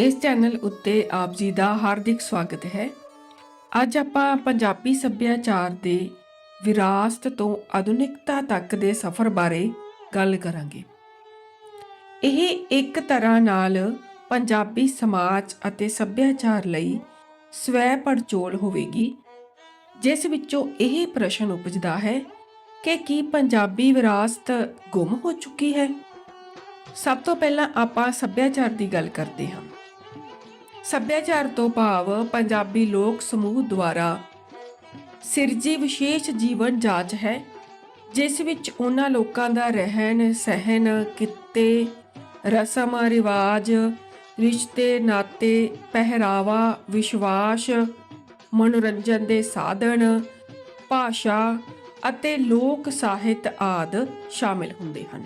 ਇਸ ਚੈਨਲ ਉੱਤੇ ਆਪ ਜੀ ਦਾ ਹਾਰਦਿਕ ਸਵਾਗਤ ਹੈ। ਅੱਜ ਆਪਾਂ ਪੰਜਾਬੀ ਸੱਭਿਆਚਾਰ ਦੇ ਵਿਰਾਸਤ ਤੋਂ ਆਧੁਨਿਕਤਾ ਤੱਕ ਦੇ ਸਫ਼ਰ ਬਾਰੇ ਗੱਲ ਕਰਾਂਗੇ। ਇਹ ਇੱਕ ਤਰ੍ਹਾਂ ਨਾਲ ਪੰਜਾਬੀ ਸਮਾਜ ਅਤੇ ਸੱਭਿਆਚਾਰ ਲਈ ਸਵੈ ਪੜਚੋਲ ਹੋਵੇਗੀ, ਜਿਸ ਵਿੱਚੋਂ ਇਹ ਪ੍ਰਸ਼ਨ ਉਪਜਦਾ ਹੈ ਕਿ ਕੀ ਪੰਜਾਬੀ ਵਿਰਾਸਤ ਗੁੰਮ ਹੋ ਚੁੱਕੀ ਹੈ? ਸਭ ਤੋਂ ਪਹਿਲਾਂ ਆਪਾਂ ਸੱਭਿਆਚਾਰ ਦੀ ਗੱਲ ਕਰਦੇ ਹਾਂ। ਸੱਭਿਆਚਾਰ ਤੋਂ ਭਾਵ ਪੰਜਾਬੀ ਲੋਕ ਸਮੂਹ ਦੁਆਰਾ। ਸਿਰਜੀ ਵਿਸ਼ੇਸ਼ ਜੀਵਨ ਜਾਚ ਹੈ, ਜਿਸ ਵਿੱਚ ਉਹਨਾਂ ਲੋਕਾਂ ਦਾ ਰਹਿਣ, ਸਹਿਣ, ਕਿੱਤੇ, ਰਸਮ, ਰਿਵਾਜ, ਰਿਸ਼ਤੇ, ਨਾਤੇ, ਪਹਿਰਾਵਾ, ਵਿਸ਼ਵਾਸ, ਮਨੋਰੰਜਨ ਦੇ ਸਾਧਨ, ਭਾਸ਼ਾ ਅਤੇ ਲੋਕ ਸਾਹਿਤ ਆਦ ਸ਼ਾਮਿਲ ਹੁੰਦੇ ਹਨ।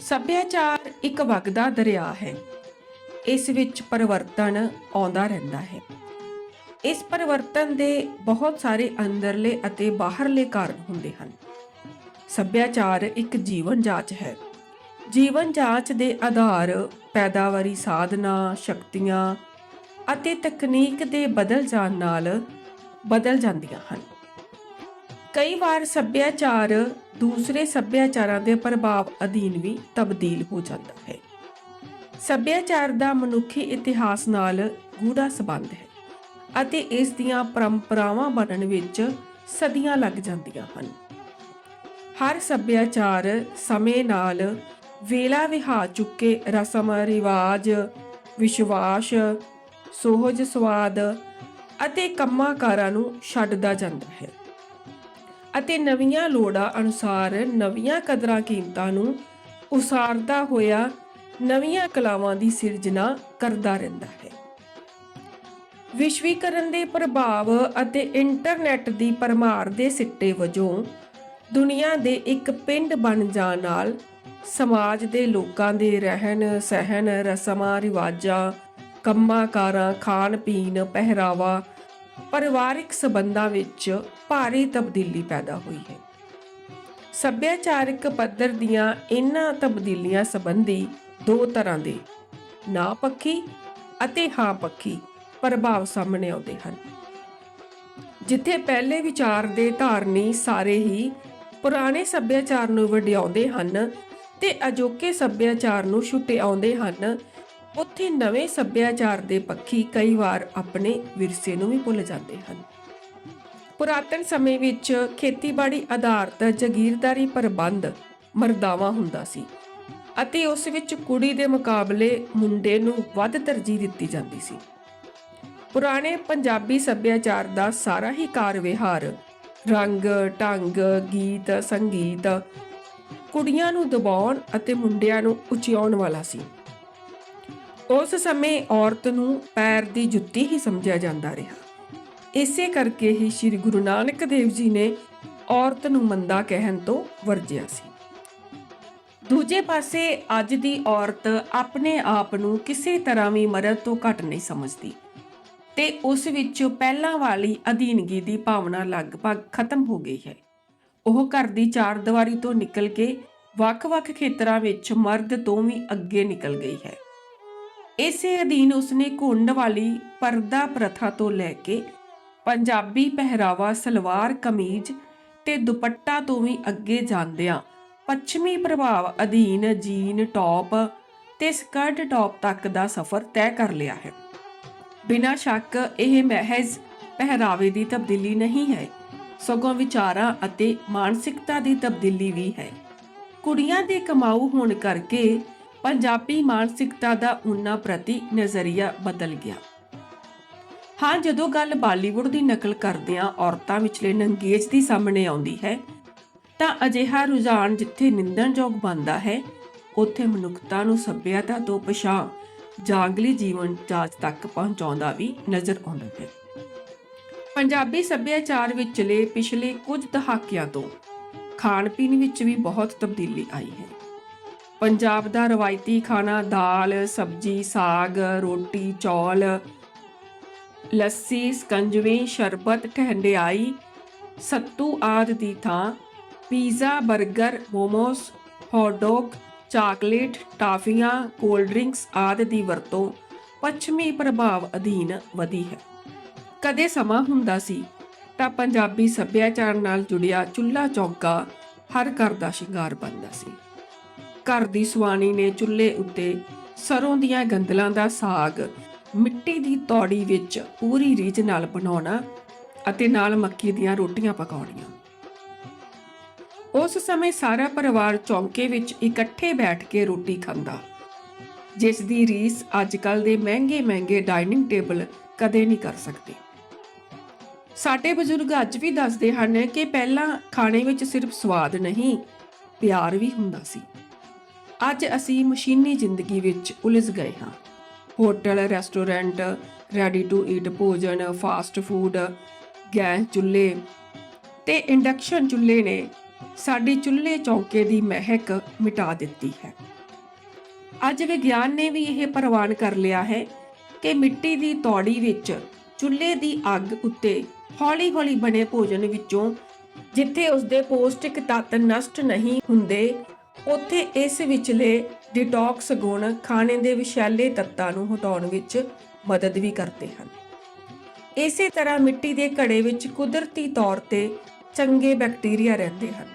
ਸੱਭਿਆਚਾਰ ਇੱਕ ਵਗਦਾ ਦਰਿਆ ਹੈ। ਇਸ ਵਿੱਚ ਪਰਿਵਰਤਨ ਆਉਂਦਾ ਰਹਿੰਦਾ ਹੈ। ਇਸ ਪਰਿਵਰਤਨ ਦੇ ਬਹੁਤ ਸਾਰੇ ਅੰਦਰਲੇ ਅਤੇ ਬਾਹਰਲੇ ਕਾਰਨ ਹੁੰਦੇ ਹਨ। ਸੱਭਿਆਚਾਰ ਇੱਕ ਜੀਵਨ ਜਾਂਚ ਹੈ। ਜੀਵਨ ਜਾਂਚ ਦੇ ਆਧਾਰ ਪੈਦਾਵਾਰੀ ਸਾਧਨਾ, ਸ਼ਕਤੀਆਂ ਅਤੇ ਤਕਨੀਕ ਦੇ ਬਦਲ ਜਾਣ ਨਾਲ ਬਦਲ ਜਾਂਦੀਆਂ ਹਨ। ਕਈ ਵਾਰ ਸੱਭਿਆਚਾਰ ਦੂਸਰੇ ਸੱਭਿਆਚਾਰਾਂ ਦੇ ਪ੍ਰਭਾਵ ਅਧੀਨ ਵੀ ਤਬਦੀਲ ਹੋ ਜਾਂਦਾ ਹੈ। ਸੱਭਿਆਚਾਰ ਦਾ ਮਨੁੱਖੀ ਇਤਿਹਾਸ ਨਾਲ ਗੂੜਾ ਸੰਬੰਧ ਹੈ ਅਤੇ ਇਸ ਦੀਆਂ ਪਰੰਪਰਾਵਾਂ ਬਣਨ ਵਿੱਚ ਸਦੀਆਂ ਲੱਗ ਜਾਂਦੀਆਂ ਹਨ। ਹਰ ਸੱਭਿਆਚਾਰ ਸਮੇਂ ਨਾਲ ਵੇਲਾ ਵਿਹਾ ਚੁੱਕੇ ਰਸਮ, ਰਿਵਾਜ, ਵਿਸ਼ਵਾਸ, ਸੋਹਜ ਸਵਾਦ ਅਤੇ ਕੰਮਾਂ-ਕਾਰਾਂ ਨੂੰ ਛੱਡਦਾ ਜਾਂਦਾ ਹੈ ਅਤੇ ਨਵੀਆਂ ਲੋੜਾਂ ਅਨੁਸਾਰ ਨਵੀਆਂ ਕਦਰਾਂ ਕੀਮਤਾਂ ਨੂੰ ਉਸਾਰਦਾ ਹੋਇਆ ਨਵੀਆਂ ਕਲਾਵਾਂ ਦੀ ਸਿਰਜਣਾ ਕਰਦਾ ਰਹਿੰਦਾ ਹੈ। ਵਿਸ਼ਵੀਕਰਨ ਦੇ ਪ੍ਰਭਾਵ ਅਤੇ ਇੰਟਰਨੈਟ ਦੀ ਪਰਮਾਰ ਦੇ ਸਿੱਟੇ ਵਜੋਂ ਦੁਨੀਆ ਦੇ ਇੱਕ ਪਿੰਡ ਬਣ ਜਾਣ ਨਾਲ ਸਮਾਜ ਦੇ ਲੋਕਾਂ ਦੇ ਰਹਿਣ, ਸਹਿਣ, ਰਸਮਾਂ, ਰਿਵਾਜਾਂ ਕੰਮਾਂ ਕਾਰਾਂ ਖਾਣ ਪੀਣ ਪਹਿਰਾਵਾ, ਪਰਿਵਾਰਿਕ ਸਬੰਧਾਂ ਵਿੱਚ ਭਾਰੀ ਤਬਦੀਲੀ ਪੈਦਾ ਹੋਈ ਹੈ। ਸੱਭਿਆਚਾਰਕ ਪੱਧਰ ਦੀਆਂ ਇਹਨਾਂ ਤਬਦੀਲੀਆਂ ਸੰਬੰਧੀ ਦੋ ਤਰ੍ਹਾਂ ਦੇ, ਨਾ ਪੱਖੀ ਅਤੇ ਹਾਂ ਪੱਖੀ ਪ੍ਰਭਾਵ ਸਾਹਮਣੇ ਆਉਂਦੇ ਹਨ। ਜਿੱਥੇ ਪਹਿਲੇ ਵਿਚਾਰ ਦੇ ਧਾਰਨੀ ਸਾਰੇ ਹੀ ਪੁਰਾਣੇ ਸੱਭਿਆਚਾਰ ਨੂੰ ਵਡਿਆਉਂਦੇ ਹਨ ਤੇ ਅਜੋਕੇ ਸੱਭਿਆਚਾਰ ਨੂੰ ਛੁਟਿਆਉਂਦੇ ਹਨ, ਉੱਥੇ ਨਵੇਂ ਸੱਭਿਆਚਾਰ ਦੇ ਪੱਖੀ ਕਈ ਵਾਰ ਆਪਣੇ ਵਿਰਸੇ ਨੂੰ ਵੀ ਭੁੱਲ ਜਾਂਦੇ ਹਨ। ਪੁਰਾਤਨ ਸਮੇਂ ਵਿੱਚ ਖੇਤੀਬਾੜੀ ਆਧਾਰਿਤ ਜ਼ਗੀਰਦਾਰੀ ਪ੍ਰਬੰਧ ਮਰਦਾਵਾ ਹੁੰਦਾ ਸੀ। ਅਤੇ ਉਸ ਵਿੱਚ ਕੁੜੀ ਦੇ ਮੁਕਾਬਲੇ ਮੁੰਡੇ ਨੂੰ ਵੱਧ ਤਰਜੀਹ ਦਿੱਤੀ ਜਾਂਦੀ ਸੀ। ਪੁਰਾਣੇ ਪੰਜਾਬੀ ਸੱਭਿਆਚਾਰ ਦਾ ਸਾਰਾ ਹੀ ਕਾਰ ਵਿਹਾਰ ਰੰਗ, ਢੰਗ, ਗੀਤ, ਸੰਗੀਤ, ਕੁੜੀਆਂ ਨੂੰ ਦਬਾਉਣ ਅਤੇ ਮੁੰਡਿਆਂ ਨੂੰ ਉਚਿਆਉਣ ਵਾਲਾ ਸੀ। ਉਸ ਸਮੇਂ ਔਰਤ ਨੂੰ ਪੈਰ ਦੀ ਜੁੱਤੀ ਹੀ ਸਮਝਿਆ ਜਾਂਦਾ ਰਿਹਾ। ਇਸੇ ਕਰਕੇ ਹੀ ਸ੍ਰੀ ਗੁਰੂ ਨਾਨਕ ਦੇਵ ਜੀ ਨੇ ਔਰਤ ਨੂੰ ਮੰਦਾ ਕਹਿਣ ਤੋਂ ਵਰਜਿਆ ਸੀ। ਦੂਜੇ ਪਾਸੇ ਅੱਜ ਦੀ ਔਰਤ ਆਪਣੇ ਆਪ ਨੂੰ ਕਿਸੇ ਤਰ੍ਹਾਂ ਵੀ ਮਰਦ ਤੋਂ ਘੱਟ ਨਹੀਂ ਸਮਝਦੀ ਤੇ ਉਸ ਵਿੱਚ ਪਹਿਲਾਂ ਵਾਲੀ ਅਧੀਨਗੀ ਦੀ ਭਾਵਨਾ ਲਗਭਗ ਖਤਮ ਹੋ ਗਈ ਹੈ। ਉਹ ਘਰ ਦੀ ਚਾਰ ਦੀਵਾਰੀ ਤੋਂ ਨਿਕਲ ਕੇ ਵੱਖ-ਵੱਖ ਖੇਤਰਾਂ ਵਿੱਚ ਮਰਦ ਤੋਂ ਵੀ ਅੱਗੇ ਨਿਕਲ ਗਈ ਹੈ। ਇਸੇ ਅਧੀਨ ਉਸਨੇ ਘੁੰਡ ਵਾਲੀ ਪਰਦਾ ਪ੍ਰਥਾ ਤੋਂ ਲੈ ਕੇ ਪੰਜਾਬੀ ਪਹਿਰਾਵਾ, ਸਲਵਾਰ ਕਮੀਜ਼ ਤੇ ਦੁਪੱਟਾ ਤੋਂ ਵੀ ਅੱਗੇ ਜਾਂਦਿਆਂ ਪੱਛਮੀ ਪ੍ਰਭਾਵ ਅਧੀਨ ਜੀਨ ਟੌਪ ਤੇ ਸਕਰਟ ਟੌਪ ਤੱਕ ਦਾ ਸਫ਼ਰ ਤੈਅ ਕਰ ਲਿਆ ਹੈ। ਬਿਨਾਂ ਸ਼ੱਕ ਇਹ ਮਹਿਜ਼ ਪਹਿਰਾਵੇ ਦੀ ਤਬਦੀਲੀ ਨਹੀਂ ਹੈ, ਸਗੋਂ ਵਿਚਾਰਾਂ ਅਤੇ ਮਾਨਸਿਕਤਾ ਦੀ ਤਬਦੀਲੀ ਵੀ ਹੈ। ਕੁੜੀਆਂ ਦੇ ਕਮਾਊ ਹੋਣ ਕਰਕੇ ਪੰਜਾਬੀ ਮਾਨਸਿਕਤਾ ਦਾ ਉਹਨਾਂ ਪ੍ਰਤੀ ਨਜ਼ਰੀਆ ਬਦਲ ਗਿਆ। ਹਾਂ, ਜਦੋਂ ਗੱਲ ਬਾਲੀਵੁੱਡ ਦੀ ਨਕਲ ਕਰਦਿਆਂ ਔਰਤਾਂ ਵਿਚਲੇ ਨੰਗੇਜ ਦੀ ਸਾਹਮਣੇ ਆਉਂਦੀ ਹੈ ਤਾਂ ਅਜਿਹਾ ਰੁਝਾਨ ਜਿੱਥੇ ਨਿੰਦਣਯੋਗ ਬਣਦਾ ਹੈ, ਉੱਥੇ ਮਨੁੱਖਤਾ ਨੂੰ ਸਭਿਅਤਾ ਤੋਂ ਪਛਾਣ, ਜਾਗਲੀ ਜੀਵਨ ਜਾਂਚ ਤੱਕ ਪਹੁੰਚਾਉਂਦਾ ਵੀ ਨਜ਼ਰ ਆਉਂਦਾ ਹੈ। ਪੰਜਾਬੀ ਸੱਭਿਆਚਾਰ ਵਿਚਲੇ ਪਿਛਲੇ ਕੁਝ ਦਹਾਕਿਆਂ ਤੋਂ ਖਾਣ ਪੀਣ ਵਿੱਚ ਵੀ ਬਹੁਤ ਤਬਦੀਲੀ ਆਈ ਹੈ। ਪੰਜਾਬ ਦਾ ਰਵਾਇਤੀ ਖਾਣਾ ਦਾਲ, ਸਬਜੀ, ਸਾਗ, ਰੋਟੀ, ਚੌਲ, ਲੱਸੀ, ਸਕੰਜਵੀ, ਸ਼ਰਬਤ, ਠੰਡਿਆਈ, ਸੱਤੂ ਆਦ ਦੀ ਥਾਂ ਪੀਜ਼ਾ 버ਗਰ ਮੋਮੋਸ ਹੌਟ ਡੌਗ ਚਾਕਲੇਟ, ਟਾਫੀਆਂ, ਕੋਲਡ ਡਰਿੰਕਸ ਆਦਿ ਦੀ ਵਰਤੋਂ ਪੱਛਮੀ ਪ੍ਰਭਾਵ ਅਧੀਨ ਵਧੀ ਹੈ। ਕਦੇ ਸਮਾਂ ਹੁੰਦਾ ਸੀ ਤਾਂ ਪੰਜਾਬੀ ਸੱਭਿਆਚਾਰ ਨਾਲ ਜੁੜਿਆ ਚੁੱਲ੍ਹਾ ਚੌਂਕਾ ਹਰ ਘਰ ਦਾ ਸ਼ਿੰਗਾਰ ਬਣਦਾ ਸੀ। ਘਰ ਦੀ ਸੁਆਣੀ ਨੇ ਚੁੱਲ੍ਹੇ ਉੱਤੇ ਸਰੋਂ ਦੀਆਂ ਗੰਦਲਾਂ ਦਾ ਸਾਗ, ਮਿੱਟੀ ਦੀ ਤੌੜੀ ਵਿੱਚ ਪੂਰੀ ਰੀਝ ਨਾਲ ਬਣਾਉਣਾ ਅਤੇ ਨਾਲ ਮੱਕੀ ਦੀਆਂ ਰੋਟੀਆਂ ਪਕਾਉਣੀਆਂ। ਉਸ ਸਮੇਂ ਸਾਰਾ ਪਰਿਵਾਰ ਚੌਂਕੇ ਵਿੱਚ ਇਕੱਠੇ ਬੈਠ ਕੇ ਰੋਟੀ ਖਾਂਦਾ। ਜਿਸ ਦੀ ਰੀਸ ਅੱਜਕੱਲ ਦੇ ਮਹਿੰਗੇ ਮਹਿੰਗੇ ਡਾਈਨਿੰਗ ਟੇਬਲ ਕਦੇ ਨਹੀਂ ਕਰ ਸਕਦੇ। ਸਾਡੇ ਬਜ਼ੁਰਗ ਅੱਜ ਵੀ ਦੱਸਦੇ ਹਨ ਕਿ ਪਹਿਲਾਂ ਖਾਣੇ ਵਿੱਚ ਸਿਰਫ ਸਵਾਦ ਨਹੀਂ, ਪਿਆਰ ਵੀ ਹੁੰਦਾ ਸੀ। ਅੱਜ ਅਸੀਂ ਮਸ਼ੀਨੀ ਜ਼ਿੰਦਗੀ ਵਿੱਚ ਉਲਝ ਗਏ ਹਾਂ। Hotel, restaurant ready to eat ਭੋਜਨ ਫਾਸਟ ਫੂਡ ਗੈਸ ਚੁੱਲ੍ਹੇ ਤੇ ਇੰਡਕਸ਼ਨ ਚੁੱਲ੍ਹੇ ਨੇ ਸਾਡੀ ਚੁੱਲ੍ਹੇ ਚੌਂਕੇ ਦੀ ਮਹਿਕ ਮਿਟਾ ਦਿੱਤੀ ਹੈ। ਅੱਜ ਵਿਗਿਆਨ ਨੇ ਵੀ ਇਹ ਪ੍ਰਵਾਨ ਕਰ ਲਿਆ ਹੈ ਕਿ ਮਿੱਟੀ ਦੀ ਤੌੜੀ ਵਿੱਚ ਚੁੱਲ੍ਹੇ ਦੀ ਅੱਗ ਉੱਤੇ ਹੌਲੀ-ਹੌਲੀ ਬਣੇ ਭੋਜਨ ਵਿੱਚੋਂ ਜਿੱਥੇ ਉਸਦੇ ਪੌਸ਼ਟਿਕ ਤੱਤ ਨਸ਼ਟ ਨਹੀਂ ਹੁੰਦੇ, ਉੱਥੇ ਇਸ ਵਿਚਲੇ ਡਿਟੌਕਸ ਗੁਣ ਖਾਣੇ ਦੇ ਵਿਸ਼ੈਲੇ ਤੱਤਾਂ ਨੂੰ ਹਟਾਉਣ ਵਿੱਚ ਮਦਦ ਵੀ ਕਰਦੇ ਹਨ। ਇਸੇ ਤਰ੍ਹਾਂ ਮਿੱਟੀ ਦੇ ਘੜੇ ਵਿੱਚ ਕੁਦਰਤੀ ਤੌਰ ਤੇ ਚੰਗੇ ਬੈਕਟੀਰੀਆ ਰਹਿੰਦੇ ਹਨ।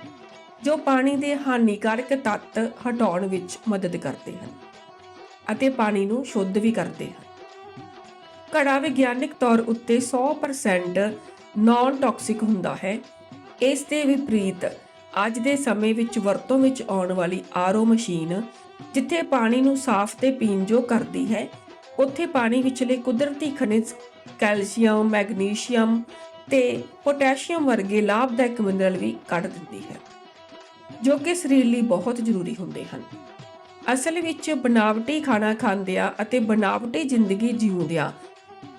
ਜੋ ਪਾਣੀ ਦੇ ਹਾਨੀਕਾਰਕ ਤੱਤ ਹਟਾਉਣ ਵਿੱਚ ਮਦਦ ਕਰਦੇ ਹਨ ਅਤੇ ਪਾਣੀ ਨੂੰ ਸ਼ੁੱਧ ਵੀ ਕਰਦੇ ਹਨ। ਘੜਾ ਵਿਗਿਆਨਕ ਤੌਰ ਉੱਤੇ 100% ਨਾਨ ਟਾਕਸਿਕ ਹੁੰਦਾ ਹੈ। ਇਸ ਦੇ ਵਿਪਰੀਤ ਅੱਜ ਦੇ ਸਮੇਂ ਵਿੱਚ ਵਰਤੋਂ ਵਿੱਚ ਆਉਣ ਵਾਲੀ ਆਰਓ ਮਸ਼ੀਨ ਜਿੱਥੇ ਪਾਣੀ ਨੂੰ ਸਾਫ਼ ਤੇ ਪੀਣਯੋਗ ਕਰਦੀ ਹੈ, ਉੱਥੇ ਪਾਣੀ ਵਿਚਲੇ ਕੁਦਰਤੀ ਖਣਿਜ ਕੈਲਸ਼ੀਅਮ, ਮੈਗਨੀਸ਼ੀਅਮ ਤੇ ਪੋਟਾਸ਼ੀਅਮ ਵਰਗੇ ਲਾਭਦਾਇਕ ਮਿਨਰਲ ਵੀ ਕੱਢ ਦਿੰਦੀ ਹੈ। ਜੋ ਕਿ ਸਰੀਰ ਲਈ ਬਹੁਤ ਜ਼ਰੂਰੀ ਹੁੰਦੇ ਹਨ। ਅਸਲ ਵਿੱਚ ਬਨਾਵਟੀ ਖਾਣਾ ਖਾਂਦਿਆਂ ਅਤੇ ਬਨਾਵਟੀ ਜ਼ਿੰਦਗੀ ਜਿਉਂਦਿਆਂ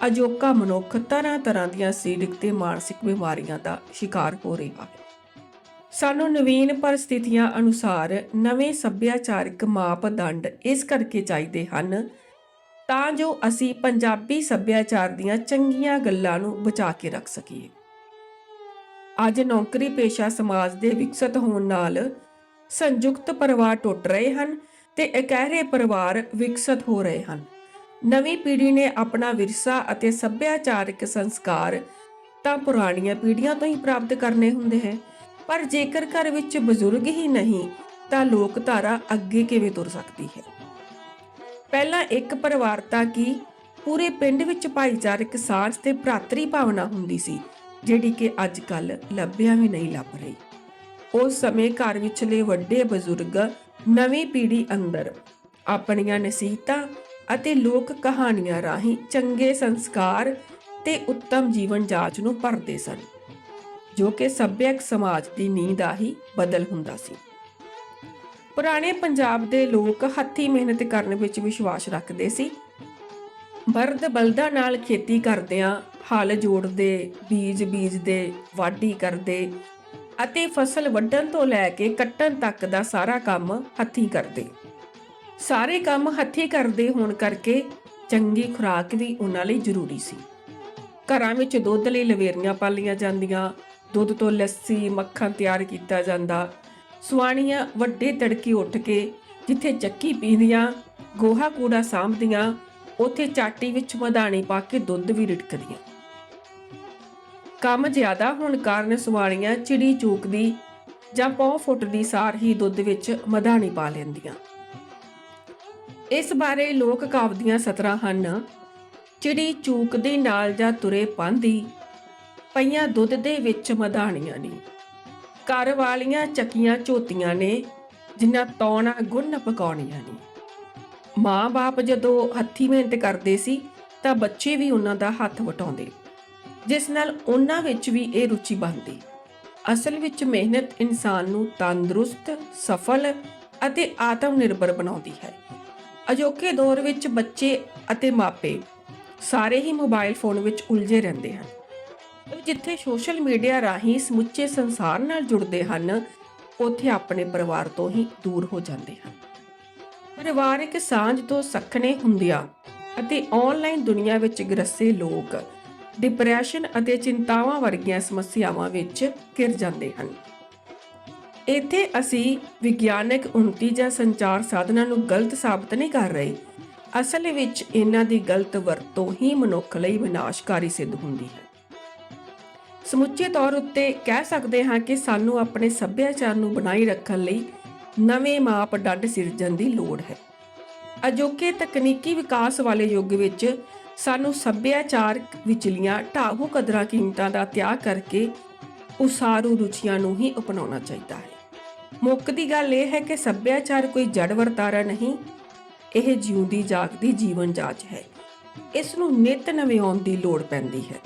ਅਜੋਕਾ ਮਨੁੱਖ ਤਰ੍ਹਾਂ ਤਰ੍ਹਾਂ ਦੀਆਂ ਸਰੀਰਕ ਤੇ ਮਾਨਸਿਕ ਬਿਮਾਰੀਆਂ ਦਾ ਸ਼ਿਕਾਰ ਹੋ ਰਿਹਾ ਹੈ। ਸਾਨੂੰ ਨਵੀਨ ਪਰਿਸਥਿਤੀਆਂ ਅਨੁਸਾਰ ਨਵੇਂ ਸੱਭਿਆਚਾਰਕ ਮਾਪਦੰਡ ਇਸ ਕਰਕੇ ਚਾਹੀਦੇ ਹਨ ਤਾਂ ਜੋ ਅਸੀਂ ਪੰਜਾਬੀ ਸੱਭਿਆਚਾਰ ਦੀਆਂ ਚੰਗੀਆਂ ਗੱਲਾਂ ਨੂੰ ਬਚਾ ਕੇ ਰੱਖ ਸਕੀਏ। ਅੱਜ ਨੌਕਰੀ ਪੇਸ਼ਾ ਸਮਾਜ ਦੇ ਵਿਕਸਿਤ ਹੋਣ ਨਾਲ ਸੰਯੁਕਤ ਪਰਿਵਾਰ ਟੁੱਟ ਰਹੇ ਹਨ ਤੇ ਇਕਹਿਰੇ ਪਰਿਵਾਰ ਵਿਕਸਿਤ ਹੋ ਰਹੇ ਹਨ। ਨਵੀਂ ਪੀੜ੍ਹੀ ਨੇ ਆਪਣਾ ਵਿਰਸਾ ਅਤੇ ਸੱਭਿਆਚਾਰਕ ਸੰਸਕਾਰ ਤਾਂ ਪੁਰਾਣੀਆਂ ਪੀੜ੍ਹੀਆਂ ਤੋਂ ਹੀ ਪ੍ਰਾਪਤ ਕਰਨੇ ਹੁੰਦੇ ਹੈ, ਪਰ ਜੇਕਰ ਘਰ ਵਿੱਚ ਬਜ਼ੁਰਗ ਹੀ ਨਹੀਂ, ਤਾਂ ਲੋਕਧਾਰਾ ਅੱਗੇ ਕਿਵੇਂ ਤੁਰ ਸਕਦੀ ਹੈ? ਪਹਿਲਾਂ ਇੱਕ ਪਰਿਵਾਰ ਤਾਂ ਕੀ ਪੂਰੇ ਪਿੰਡ ਵਿੱਚ ਭਾਈਚਾਰਕ ਸਾਂਝ ਤੇ ਭਰਾਤਰੀ ਭਾਵਨਾ ਹੁੰਦੀ ਸੀ ਜਿਹੜੀ ਕਿ ਅੱਜ ਕੱਲ ਲੱਭਿਆ ਵੀ ਨਹੀਂ ਲੱਭ ਰਹੀ। ਉਸ ਸਮੇਂ ਘਰ ਵਿਚਲੇ ਵੱਡੇ ਬਜ਼ੁਰਗ ਨਵੀਂ ਪੀੜ੍ਹੀ ਅੰਦਰ ਆਪਣੀਆਂ ਨਸੀਹਤਾਂ ਅਤੇ ਲੋਕ ਕਹਾਣੀਆਂ ਰਾਹੀਂ ਚੰਗੇ ਸੰਸਕਾਰ ਤੇ ਉੱਤਮ ਜੀਵਨ ਜਾਚ ਨੂੰ ਭਰਦੇ ਸਨ, ਜੋ ਕਿ ਸੱਭਿਅਕ ਸਮਾਜ ਦੀ ਨੀਂਹ ਦਾ ਹੀ ਬਦਲ ਹੁੰਦਾ ਸੀ। ਪੁਰਾਣੇ ਪੰਜਾਬ ਦੇ ਲੋਕ ਹੱਥੀਂ ਮਿਹਨਤ ਕਰਨ ਵਿੱਚ ਵਿਸ਼ਵਾਸ ਰੱਖਦੇ ਸੀ। ਬਰਦ ਬਲਦਾਂ ਨਾਲ ਖੇਤੀ ਕਰਦਿਆਂ ਹਲ ਜੋੜਦੇ, ਬੀਜ ਬੀਜਦੇ, ਵਾਢੀ ਕਰਦੇ ਅਤੇ ਫਸਲ ਵੱਢਣ ਤੋਂ ਲੈ ਕੇ ਕੱਟਣ ਤੱਕ ਦਾ ਸਾਰਾ ਕੰਮ ਹੱਥੀਂ ਕਰਦੇ। ਸਾਰੇ ਕੰਮ ਹੱਥੀਂ ਕਰਦੇ ਹੋਣ ਕਰਕੇ ਚੰਗੀ ਖੁਰਾਕ ਵੀ ਉਹਨਾਂ ਲਈ ਜ਼ਰੂਰੀ ਸੀ। ਘਰਾਂ ਵਿੱਚ ਦੁੱਧ ਲਈ ਲਵੇਰੀਆਂ ਪਾਲੀਆਂ ਜਾਂਦੀਆਂ, ਦੁੱਧ ਤੋਂ ਲੱਸੀ, ਮੱਖਣ ਤਿਆਰ ਕੀਤਾ ਜਾਂਦਾ। ਸੁਆਣੀਆਂ ਵੱਡੇ ਤੜਕੇ ਉੱਠ ਕੇ ਜਿੱਥੇ ਚੱਕੀ ਪੀਂਦੀਆਂ, ਗੋਹਾ ਕੂੜਾ ਸਾਂਭਦੀਆਂ, ਉੱਥੇ ਚਾਟੀ ਵਿੱਚ ਮਧਾਣੀ ਪਾ ਕੇ ਦੁੱਧ ਵੀ ਰਿੜਕਦੀਆਂ। ਕੰਮ ਜ਼ਿਆਦਾ ਹੋਣ ਕਾਰਨ ਸੁਆਣੀਆਂ ਚਿੜੀ ਚੂਕਦੀ ਜਾਂ ਪੌ ਫੁੱਟਦੀ ਸਾਰ ਹੀ ਦੁੱਧ ਵਿੱਚ ਮਧਾਣੀ ਪਾ ਲੈਂਦੀਆਂ। ਇਸ ਬਾਰੇ ਲੋਕ ਕਾਵਦੀਆਂ ਸਤਰਾਂ ਹਨ, ਚਿੜੀ ਚੂਕਦੀ ਨਾਲ ਜਾਂ ਤੁਰੇ ਪਾਂਦੀ ਪਈਆਂ ਦੁੱਧ ਦੇ ਵਿੱਚ ਮਧਾਣੀਆਂ ਨੇ। ਘਰ ਵਾਲੀਆਂ ਚੱਕੀਆਂ ਝੋਤੀਆਂ ਨੇ, ਜਿਨ੍ਹਾਂ ਤੌਣਾ ਗੁੰਨ ਪਕਾਉਣੀਆਂ ਨੇ। ਮਾਂ-ਬਾਪ ਜਦੋਂ ਹੱਥੀ ਮਿਹਨਤ ਕਰਦੇ ਸੀ, ਤਾਂ ਬੱਚੇ ਵੀ ਉਹਨਾਂ ਦਾ ਹੱਥ ਵਟਾਉਂਦੇ। ਜਿਸ ਨਾਲ ਉਹਨਾਂ ਵਿੱਚ ਵੀ ਇਹ ਰੁਚੀ ਬਣਦੀ। ਅਸਲ ਵਿੱਚ ਮਿਹਨਤ ਇਨਸਾਨ ਨੂੰ ਤੰਦਰੁਸਤ, ਸਫਲ ਅਤੇ ਆਤਮ ਨਿਰਭਰ ਬਣਾਉਂਦੀ ਹੈ। ਅਜੋਕੇ ਦੌਰ ਵਿੱਚ ਬੱਚੇ ਅਤੇ ਮਾਪੇ ਸਾਰੇ ਹੀ ਮੋਬਾਈਲ ਫੋਨ ਵਿੱਚ ਉਲਝੇ ਰਹਿੰਦੇ ਹਨ। ਜਿੱਥੇ ਸੋਸ਼ਲ ਮੀਡੀਆ ਰਾਹੀਂ ਸਮੁੱਚੇ ਸੰਸਾਰ ਨਾਲ ਜੁੜਦੇ ਹਨ, ਉੱਥੇ ਆਪਣੇ ਪਰਿਵਾਰ ਤੋਂ ਹੀ ਦੂਰ ਹੋ ਜਾਂਦੇ ਹਨ। ਪਰਿਵਾਰਿਕ ਸਾਂਝ ਤੋਂ ਸੱਖਣੇ ਹੁੰਦਿਆਂ ਅਤੇ ਆਨਲਾਈਨ ਦੁਨੀਆ ਵਿੱਚ ਗ੍ਰਸੇ ਲੋਕ ਡਿਪਰੈਸ਼ਨ ਅਤੇ ਚਿੰਤਾਵਾਂ ਵਰਗੀਆਂ ਸਮੱਸਿਆਵਾਂ ਵਿੱਚ ਘਿਰ ਜਾਂਦੇ ਹਨ। ਇੱਥੇ ਅਸੀਂ ਵਿਗਿਆਨਕ ਉન્નਤੀ ਜਾਂ ਸੰਚਾਰ ਸਾਧਨਾਂ ਨੂੰ ਗਲਤ ਸਾਬਤ ਨਹੀਂ ਕਰ ਰਹੇ। ਅਸਲ ਵਿੱਚ ਇਹਨਾਂ ਦੀ ਗਲਤ ਵਰਤੋਂ ਹੀ ਮਨੁੱਖ ਲਈ ਵਿਨਾਸ਼ਕਾਰੀ ਸਿੱਧ ਹੁੰਦੀ ਹੈ। ਸਮੁੱਚੇ ਤੌਰ ਉੱਤੇ ਕਹਿ ਸਕਦੇ ਹਾਂ ਕਿ ਸਾਨੂੰ ਆਪਣੇ ਸੱਭਿਆਚਾਰ ਨੂੰ ਬਣਾਈ ਰੱਖਣ ਲਈ ਨਵੇਂ ਮਾਪਦੰਡ ਸਿਰਜਣ ਦੀ ਲੋੜ ਹੈ। ਅਜੋਕੇ ਤਕਨੀਕੀ ਵਿਕਾਸ ਵਾਲੇ ਯੁੱਗ ਵਿੱਚ ਸਾਨੂੰ ਸੱਭਿਆਚਾਰ ਵਿਚਲੀਆਂ ਢਾਹੂ ਕਦਰਾਂ ਕੀਮਤਾਂ ਦਾ ਤਿਆਗ ਕਰਕੇ ਉਸਾਰੂ ਰੁਚੀਆਂ ਨੂੰ ਹੀ ਅਪਣਾਉਣਾ ਚਾਹੀਦਾ ਹੈ। ਮੁੱਖ ਦੀ ਗੱਲ ਇਹ ਹੈ ਕਿ ਸੱਭਿਆਚਾਰ ਕੋਈ ਜੜ ਵਰਤਾਰਾ ਨਹੀਂ ਇਹ ਜਿਉਂਦੀ ਜਾਗਦੀ ਜੀਵਨ ਜਾਚ ਹੈ। ਇਸ ਨੂੰ ਨਿਤ ਨਵਿਆਉਣ ਦੀ ਲੋੜ ਪੈਂਦੀ ਹੈ।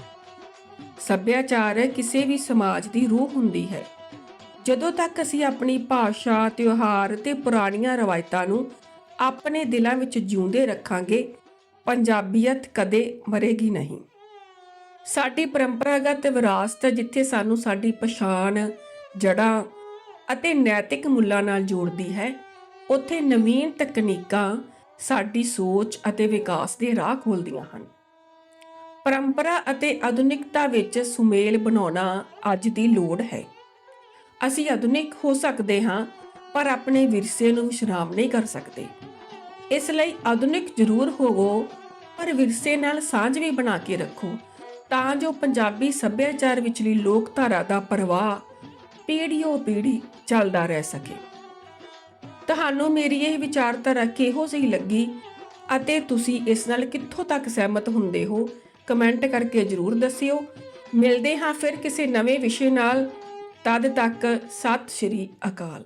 ਸੱਭਿਆਚਾਰ ਕਿਸੇ ਵੀ ਸਮਾਜ ਦੀ ਰੂਹ ਹੁੰਦੀ ਹੈ। ਜਦੋਂ ਤੱਕ ਅਸੀਂ ਆਪਣੀ ਭਾਸ਼ਾ, ਤਿਉਹਾਰ ਤੇ ਪੁਰਾਣੀਆਂ ਰਵਾਇਤਾਂ ਨੂੰ ਆਪਣੇ ਦਿਲਾਂ ਵਿੱਚ ਜਿਉਂਦੇ ਰੱਖਾਂਗੇ ਪੰਜਾਬੀਅਤ ਕਦੇ ਮਰੇਗੀ ਨਹੀਂ। ਸਾਡੀ ਪਰੰਪਰਾਗਤ ਵਿਰਾਸਤ ਜਿੱਥੇ ਸਾਨੂੰ ਸਾਡੀ ਪਛਾਣ, ਜੜ੍ਹਾਂ ਅਤੇ ਨੈਤਿਕ ਮੁੱਲਾਂ ਨਾਲ ਜੋੜਦੀ ਹੈ, ਉੱਥੇ ਨਵੀਨ ਤਕਨੀਕਾਂ ਸਾਡੀ ਸੋਚ ਅਤੇ ਵਿਕਾਸ ਦੇ ਰਾਹ ਖੋਲ੍ਹਦੀਆਂ ਹਨ। ਪਰੰਪਰਾ ਅਤੇ ਆਧੁਨਿਕਤਾ ਵਿੱਚ ਸੁਮੇਲ ਬਣਾਉਣਾ ਅੱਜ ਦੀ ਲੋੜ ਹੈ। ਅਸੀਂ ਆਧੁਨਿਕ ਹੋ ਸਕਦੇ ਹਾਂ, ਪਰ ਆਪਣੇ ਵਿਰਸੇ ਨੂੰ ਵਿਸ਼ਰਾਮ ਨਹੀਂ ਕਰ ਸਕਦੇ। ਇਸ ਲਈ ਆਧੁਨਿਕ ਜ਼ਰੂਰ ਹੋਵੋ, ਪਰ ਵਿਰਸੇ ਨਾਲ ਸਾਂਝ ਵੀ ਬਣਾ ਕੇ ਰੱਖੋ, ਤਾਂ ਜੋ ਪੰਜਾਬੀ ਸੱਭਿਆਚਾਰ ਵਿਚਲੀ ਲੋਕਧਾਰਾ ਦਾ ਪ੍ਰਵਾਹ ਪੀੜ੍ਹੀਓ ਪੀੜ੍ਹੀ ਚੱਲਦਾ ਰਹਿ ਸਕੇ। ਤੁਹਾਨੂੰ ਮੇਰੀ ਇਹ ਵਿਚਾਰਧਾਰਾ ਕਿਹੋ ਜਿਹੀ ਲੱਗੀ ਅਤੇ ਤੁਸੀਂ ਇਸ ਨਾਲ ਕਿੱਥੋਂ ਤੱਕ ਸਹਿਮਤ ਹੁੰਦੇ ਹੋ, ਕਮੈਂਟ ਕਰਕੇ ਜਰੂਰ ਦੱਸਿਓ। ਮਿਲਦੇ ਹਾਂ ਫਿਰ ਕਿਸੇ ਨਵੇਂ ਵਿਸ਼ੇ ਨਾਲ। ਤਦ ਤੱਕ ਸਤਿ ਸ਼੍ਰੀ ਅਕਾਲ।